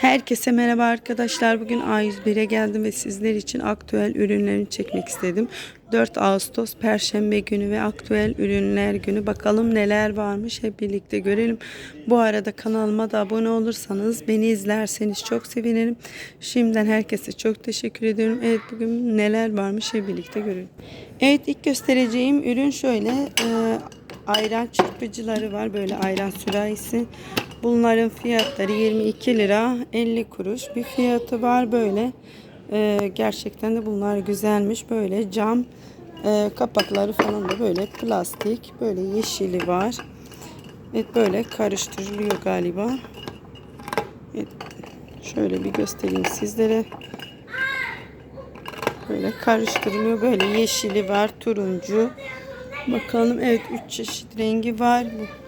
Herkese merhaba arkadaşlar. Bugün A101'e geldim ve sizler için aktüel ürünlerini çekmek istedim. 4 Ağustos Perşembe günü ve aktüel ürünler günü. Bakalım neler varmış hep birlikte görelim. Bu arada kanalıma da abone olursanız beni izlerseniz çok sevinirim. Şimdiden herkese çok teşekkür ediyorum. Evet bugün neler varmış hep birlikte görelim. Evet ilk göstereceğim ürün şöyle. e, ayran çırpıcıları var. Böyle ayran sürahisi. Bunların fiyatları 22 lira 50 kuruş bir fiyatı var böyle. Ee, gerçekten de bunlar güzelmiş. Böyle cam e, kapakları falan da böyle plastik. Böyle yeşili var. Evet böyle karıştırılıyor galiba. Evet, şöyle bir göstereyim sizlere. Böyle karıştırılıyor. Böyle yeşili var, turuncu. Bakalım evet 3 çeşit rengi var. Ee,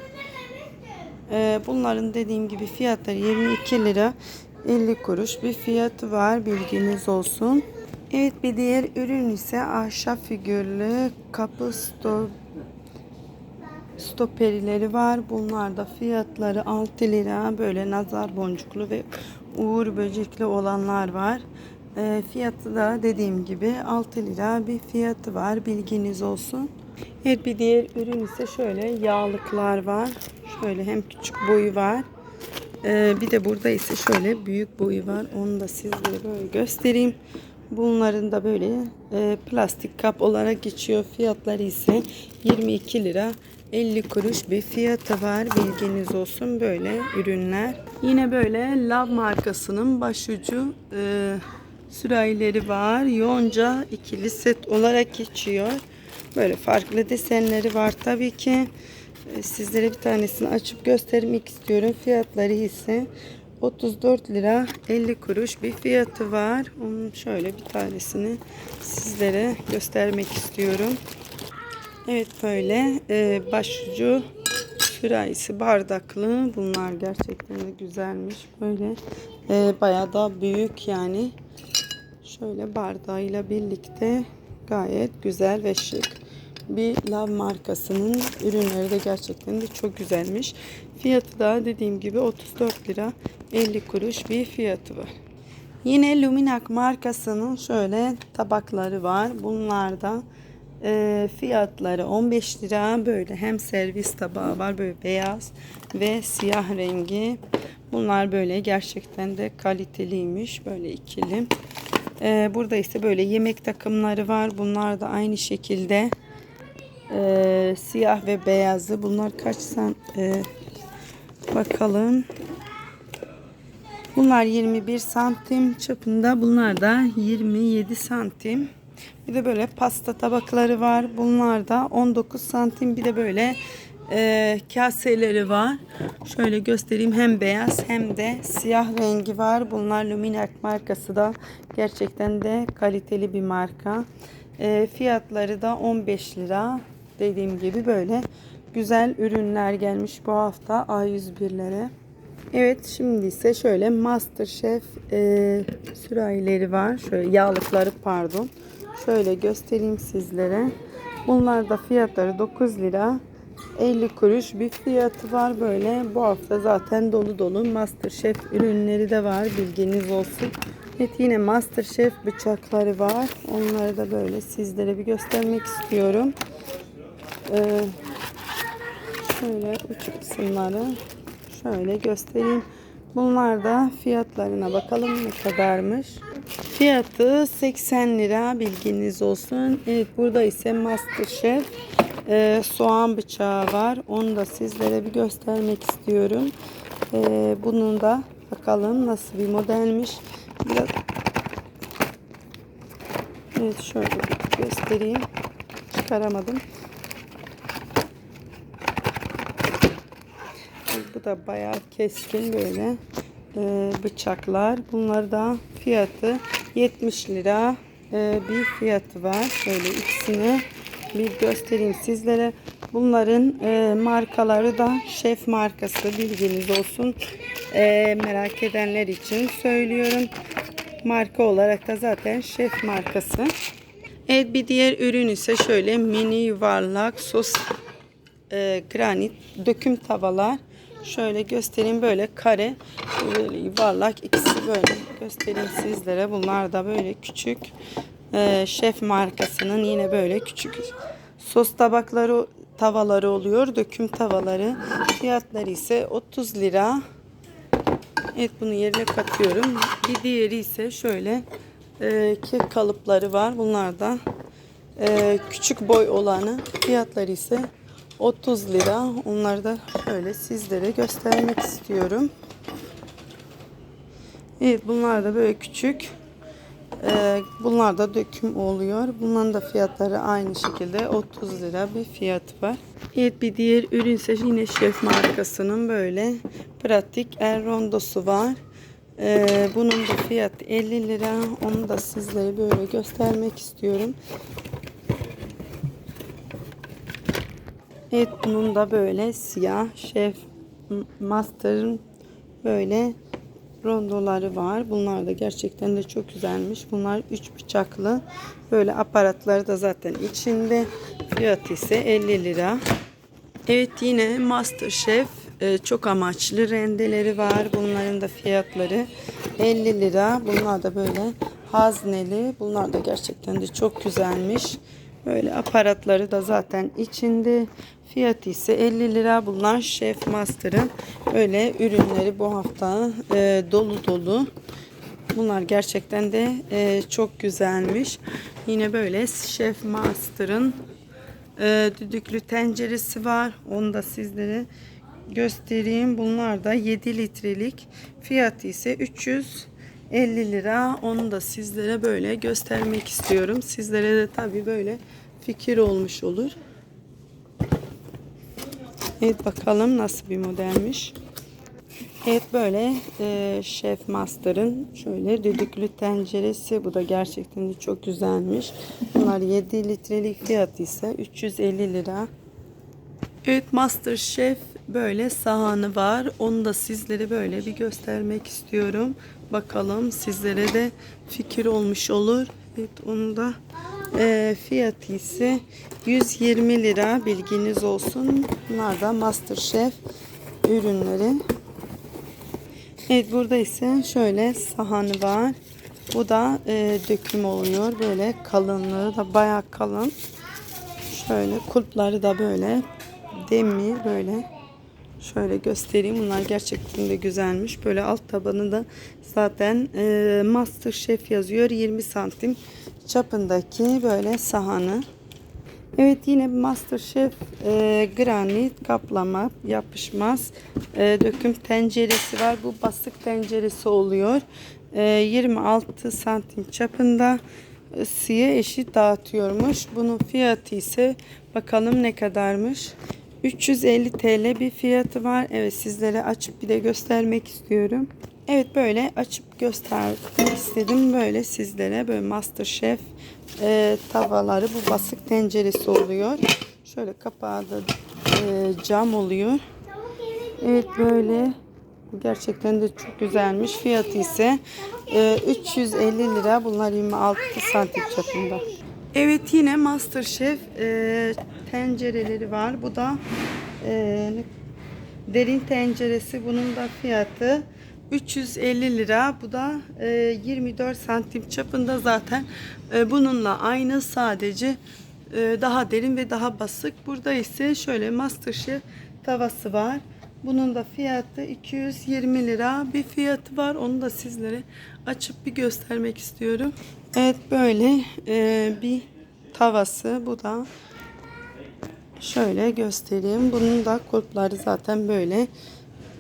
bunların dediğim gibi fiyatları 22 lira 50 kuruş bir fiyatı var bilginiz olsun. Evet bir diğer ürün ise ahşap figürlü kapı sto stoperileri var. Bunlar da fiyatları 6 lira böyle nazar boncuklu ve uğur böcekli olanlar var. Ee, fiyatı da dediğim gibi 6 lira bir fiyatı var bilginiz olsun. Evet bir diğer ürün ise şöyle yağlıklar var. Şöyle hem küçük boyu var. Ee, bir de burada ise şöyle büyük boyu var. Onu da sizlere böyle göstereyim. Bunların da böyle e, plastik kap olarak geçiyor. Fiyatları ise 22 lira 50 kuruş bir fiyatı var. Bilginiz olsun böyle ürünler. Yine böyle Love markasının başucu e, sürahileri var. Yonca ikili set olarak geçiyor. Böyle farklı desenleri var tabii ki. Ee, Sizlere bir tanesini açıp göstermek istiyorum. Fiyatları ise 34 lira 50 kuruş bir fiyatı var. Onun şöyle bir tanesini sizlere göstermek istiyorum. Evet böyle e, başucu sürahisi bardaklı. Bunlar gerçekten de güzelmiş. Böyle e, bayağı da büyük yani. Şöyle bardağıyla birlikte gayet güzel ve şık bir Love markasının ürünleri de gerçekten de çok güzelmiş. Fiyatı da dediğim gibi 34 lira 50 kuruş bir fiyatı var. Yine Luminac markasının şöyle tabakları var. Bunlar da e, fiyatları 15 lira böyle hem servis tabağı var böyle beyaz ve siyah rengi. Bunlar böyle gerçekten de kaliteliymiş böyle ikili. E, burada ise böyle yemek takımları var. Bunlar da aynı şekilde e, siyah ve beyazı. Bunlar kaç san e, bakalım. Bunlar 21 santim çapında. Bunlar da 27 santim. Bir de böyle pasta tabakları var. Bunlar da 19 santim. Bir de böyle e, kaseleri var. Şöyle göstereyim. Hem beyaz hem de siyah rengi var. Bunlar Luminac markası da gerçekten de kaliteli bir marka. E, fiyatları da 15 lira. Dediğim gibi böyle güzel ürünler gelmiş bu hafta A101'lere. Evet şimdi ise şöyle Masterchef e, sürahileri var. Şöyle yağlıkları pardon. Şöyle göstereyim sizlere. Bunlar da fiyatları 9 lira 50 kuruş bir fiyatı var böyle. Bu hafta zaten dolu dolu Masterchef ürünleri de var. Bilginiz olsun. Evet yine Masterchef bıçakları var. Onları da böyle sizlere bir göstermek istiyorum. Ee, şöyle uç kısımları şöyle göstereyim. Bunlar da fiyatlarına bakalım ne kadarmış. Fiyatı 80 lira bilginiz olsun. Evet burada ise Masterchef e, soğan bıçağı var. Onu da sizlere bir göstermek istiyorum. E, bunun da bakalım nasıl bir modelmiş. Biraz Evet şöyle göstereyim. Çıkaramadım. Bu da bayağı keskin böyle e, bıçaklar. Bunlar da fiyatı 70 lira e, bir fiyatı var. Şöyle ikisini bir göstereyim sizlere. Bunların e, markaları da şef markası bilginiz olsun. E, merak edenler için söylüyorum. Marka olarak da zaten şef markası. Evet bir diğer ürün ise şöyle mini yuvarlak sos e, granit döküm tavalar. Şöyle göstereyim böyle kare böyle yuvarlak ikisi böyle göstereyim sizlere. Bunlar da böyle küçük e, şef markasının yine böyle küçük sos tabakları tavaları oluyor. Döküm tavaları. Fiyatları ise 30 lira. Evet bunu yerine katıyorum. Bir diğeri ise şöyle e, kek kalıpları var. Bunlar da e, küçük boy olanı. Fiyatları ise 30 lira. Onları da şöyle sizlere göstermek istiyorum. Evet bunlar da böyle küçük. Ee, bunlar da döküm oluyor. Bunların da fiyatları aynı şekilde 30 lira bir fiyatı var. Evet bir diğer ürün ise yine Şef markasının böyle pratik el rondosu var. Ee, bunun da fiyatı 50 lira. Onu da sizlere böyle göstermek istiyorum. Evet bunun da böyle siyah Şef Master'ın böyle rondoları var. Bunlar da gerçekten de çok güzelmiş. Bunlar 3 bıçaklı. Böyle aparatları da zaten içinde. Fiyatı ise 50 lira. Evet yine Masterchef e, çok amaçlı rendeleri var. Bunların da fiyatları 50 lira. Bunlar da böyle hazneli. Bunlar da gerçekten de çok güzelmiş. Böyle aparatları da zaten içinde. Fiyatı ise 50 lira. Bunlar Chef Master'ın öyle ürünleri bu hafta e, dolu dolu. Bunlar gerçekten de e, çok güzelmiş. Yine böyle Chef Master'ın e, düdüklü tenceresi var. Onu da sizlere göstereyim. Bunlar da 7 litrelik. Fiyatı ise 300 50 lira. Onu da sizlere böyle göstermek istiyorum. Sizlere de tabii böyle fikir olmuş olur. Evet bakalım nasıl bir modelmiş. Evet böyle e, Chef Master'ın şöyle düdüklü tenceresi. Bu da gerçekten de çok güzelmiş. Bunlar 7 litrelik fiyatı ise 350 lira. Evet Master Chef böyle sahanı var. Onu da sizlere böyle bir göstermek istiyorum. Bakalım sizlere de fikir olmuş olur. Evet onu da e, fiyatı ise 120 lira bilginiz olsun. Bunlar da Master Chef ürünleri. Evet burada ise şöyle sahanı var. Bu da e, döküm oluyor. Böyle kalınlığı da bayağı kalın. Şöyle kulpları da böyle demir böyle şöyle göstereyim. Bunlar gerçekten de güzelmiş. Böyle alt tabanı da zaten e, Master Chef yazıyor. 20 santim çapındaki böyle sahanı. Evet yine Masterchef e, granit kaplama yapışmaz e, döküm tenceresi var. Bu basık tenceresi oluyor. E, 26 santim çapında ısıya eşit dağıtıyormuş. Bunun fiyatı ise bakalım ne kadarmış. 350 TL bir fiyatı var. Evet sizlere açıp bir de göstermek istiyorum. Evet böyle açıp göstermek istedim. Böyle sizlere böyle Masterchef e, tavaları bu basık tenceresi oluyor. Şöyle kapağı da e, cam oluyor. Evet böyle gerçekten de çok güzelmiş. Fiyatı ise e, 350 lira. Bunlar 26 santim çapında. Evet yine Masterchef e, tencereleri var. Bu da e, derin tenceresi. Bunun da fiyatı 350 lira. Bu da e, 24 santim çapında zaten e, bununla aynı sadece e, daha derin ve daha basık. Burada ise şöyle Masterchef tavası var. Bunun da fiyatı 220 lira bir fiyatı var. Onu da sizlere açıp bir göstermek istiyorum. Evet böyle e, bir tavası. Bu da şöyle göstereyim. Bunun da kulpları zaten böyle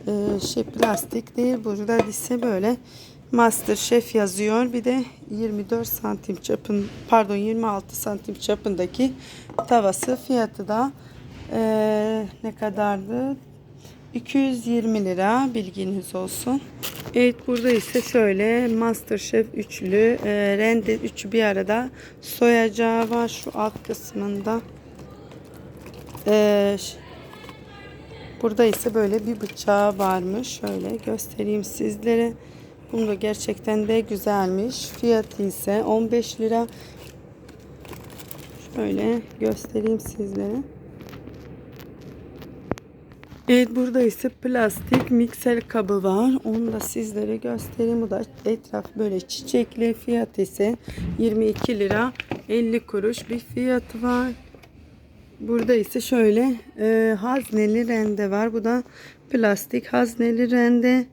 e, şey plastik değil. Burada ise böyle Master Chef yazıyor. Bir de 24 santim çapın pardon 26 santim çapındaki tavası fiyatı da e, ne kadardı? 220 lira bilginiz olsun. Evet burada ise şöyle Masterchef üçlü e, rende üçü bir arada soyacağı var şu alt kısmında. E, burada ise böyle bir bıçağı varmış. Şöyle göstereyim sizlere. Bunu da gerçekten de güzelmiş. Fiyatı ise 15 lira. Şöyle göstereyim sizlere. Evet burada ise plastik mikser kabı var. Onu da sizlere göstereyim. Bu da etraf böyle çiçekli. Fiyat ise 22 lira 50 kuruş bir fiyatı var. Burada ise şöyle e, hazneli rende var. Bu da plastik hazneli rende.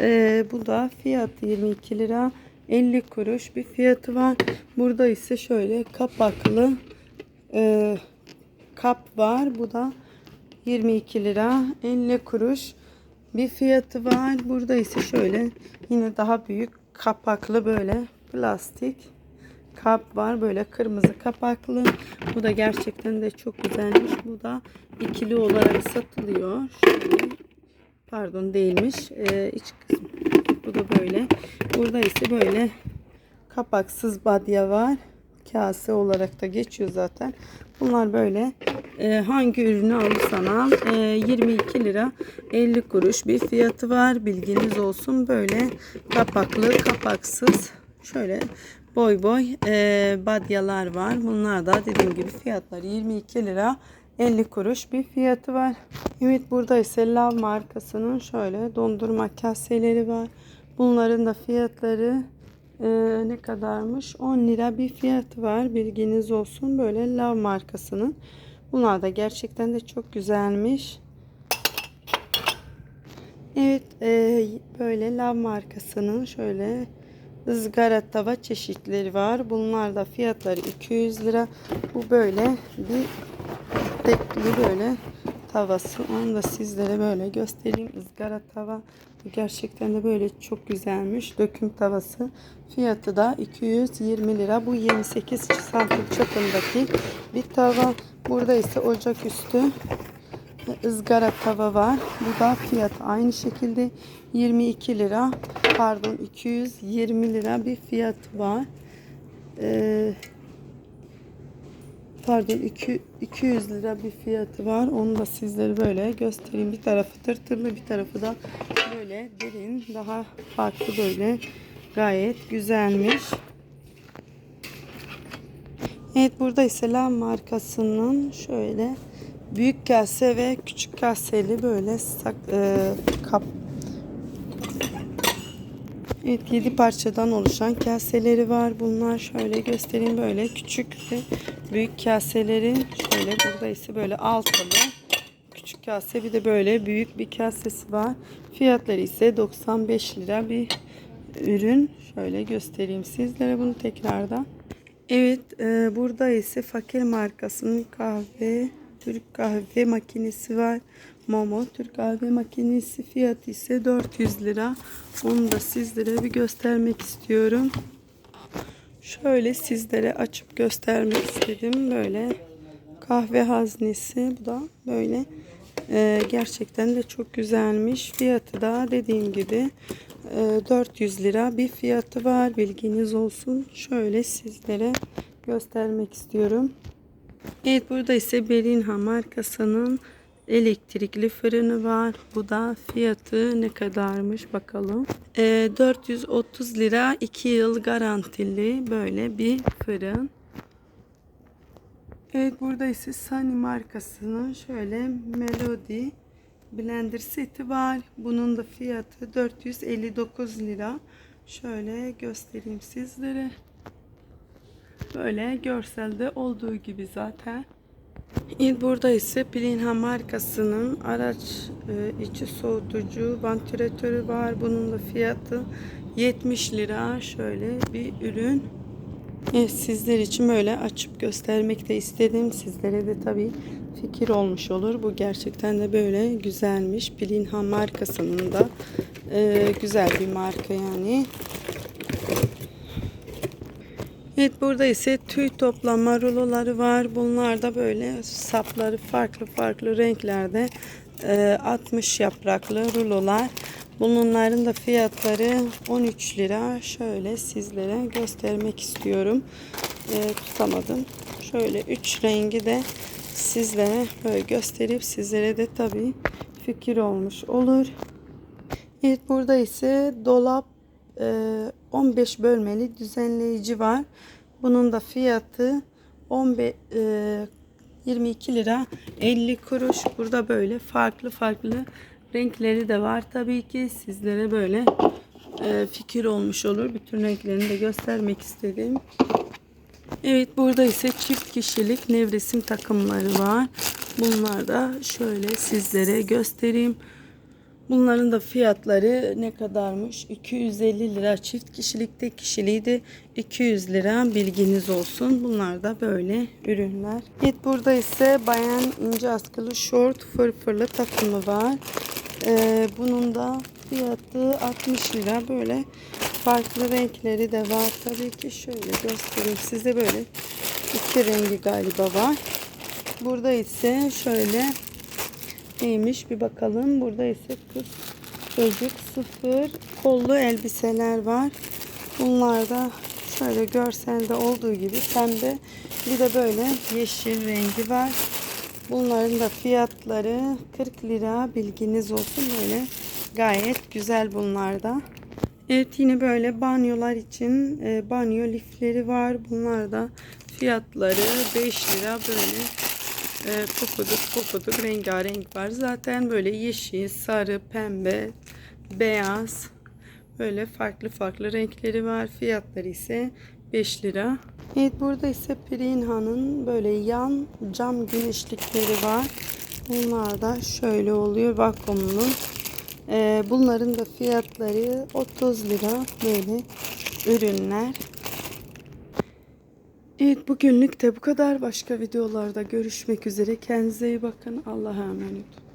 E, bu da fiyatı 22 lira 50 kuruş bir fiyatı var. Burada ise şöyle kapaklı e, kap var. Bu da 22 lira 50 kuruş bir fiyatı var. Burada ise şöyle yine daha büyük kapaklı böyle plastik kap var. Böyle kırmızı kapaklı. Bu da gerçekten de çok güzelmiş. Bu da ikili olarak satılıyor. Şöyle pardon değilmiş. Ee, iç kısmı. Bu da böyle. Burada ise böyle kapaksız badya var. Kase olarak da geçiyor zaten. Bunlar böyle e, hangi ürünü alırsan al e, 22 lira 50 kuruş bir fiyatı var. Bilginiz olsun. Böyle kapaklı kapaksız şöyle boy boy e, badyalar var. Bunlar da dediğim gibi fiyatları 22 lira 50 kuruş bir fiyatı var. Evet burada ise Lav markasının şöyle dondurma kaseleri var. Bunların da fiyatları e, ne kadarmış? 10 lira bir fiyatı var. Bilginiz olsun. Böyle Lav markasının. Bunlar da gerçekten de çok güzelmiş. Evet e, böyle Lav markasının şöyle ızgara tava çeşitleri var. Bunlar da fiyatları 200 lira. Bu böyle bir tekli böyle tavası. Onu da sizlere böyle göstereyim. ızgara tava. Gerçekten de böyle çok güzelmiş. Döküm tavası. Fiyatı da 220 lira. Bu 28 santim çapındaki bir tava. Burada ise ocaküstü ızgara tava var. Bu da fiyat aynı şekilde 22 lira. Pardon 220 lira bir fiyat var. Ee, pardon 2, 200 lira bir fiyatı var. Onu da sizlere böyle göstereyim. Bir tarafı tırtırlı bir tarafı da böyle derin daha farklı böyle gayet güzelmiş. Evet burada ise Lam markasının şöyle büyük kase ve küçük kaseli böyle sak, e, kap Evet 7 parçadan oluşan kaseleri var. Bunlar şöyle göstereyim böyle küçük ve büyük kaseleri şöyle burada ise böyle altılı küçük kase bir de böyle büyük bir kasesi var. Fiyatları ise 95 lira bir ürün. Şöyle göstereyim sizlere bunu tekrardan. Evet e, burada ise fakir markasının kahve Türk kahve makinesi var. Momo Türk kahve makinesi fiyatı ise 400 lira. Onu da sizlere bir göstermek istiyorum. Şöyle sizlere açıp göstermek istedim. Böyle kahve haznesi. Bu da böyle e, gerçekten de çok güzelmiş. Fiyatı da dediğim gibi e, 400 lira bir fiyatı var. Bilginiz olsun. Şöyle sizlere göstermek istiyorum. Evet burada ise Belinha markasının elektrikli fırını var. Bu da fiyatı ne kadarmış bakalım. E, 430 lira 2 yıl garantili böyle bir fırın. Evet burada ise Sunny markasının şöyle Melody blender seti var. Bunun da fiyatı 459 lira. Şöyle göstereyim sizlere. Böyle görselde olduğu gibi zaten. Burada ise Pilinha markasının araç e, içi soğutucu vantilatörü var. Bunun da fiyatı 70 lira. Şöyle bir ürün. Evet, sizler için böyle açıp göstermek de istedim. Sizlere de tabii fikir olmuş olur. Bu gerçekten de böyle güzelmiş. Pilinha markasının da e, güzel bir marka yani. Evet burada ise tüy toplama ruloları var. Bunlar da böyle sapları farklı farklı renklerde e, 60 yapraklı rulolar. Bunların da fiyatları 13 lira. Şöyle sizlere göstermek istiyorum. E, tutamadım. Şöyle 3 rengi de sizlere böyle gösterip sizlere de tabii fikir olmuş olur. Evet burada ise dolap 15 bölmeli düzenleyici var. Bunun da fiyatı 15 22 lira 50 kuruş. Burada böyle farklı farklı renkleri de var. Tabii ki sizlere böyle e, fikir olmuş olur. Bütün renklerini de göstermek istedim. Evet burada ise çift kişilik nevresim takımları var. Bunlar da şöyle sizlere göstereyim. Bunların da fiyatları ne kadarmış? 250 lira çift kişilik tek kişiliği de 200 lira bilginiz olsun. Bunlar da böyle ürünler. Evet burada ise bayan ince askılı short fırfırlı takımı var. Ee, bunun da fiyatı 60 lira böyle farklı renkleri de var. Tabii ki şöyle göstereyim size böyle iki rengi galiba var. Burada ise şöyle neymiş bir bakalım. Burada ise kız çocuk sıfır kollu elbiseler var. Bunlar da şöyle görselde olduğu gibi pembe bir de böyle yeşil rengi var. Bunların da fiyatları 40 lira bilginiz olsun böyle gayet güzel bunlar da. Evet yine böyle banyolar için e, banyo lifleri var. Bunlar da fiyatları 5 lira böyle e, pofuduk pofuduk rengarenk var. Zaten böyle yeşil, sarı, pembe, beyaz böyle farklı farklı renkleri var. Fiyatları ise 5 lira. Evet burada ise Pirinha'nın böyle yan cam güneşlikleri var. Bunlar da şöyle oluyor vakumlu. Ee, bunların da fiyatları 30 lira böyle ürünler. Evet bugünlük de bu kadar. Başka videolarda görüşmek üzere. Kendinize iyi bakın. Allah'a emanet.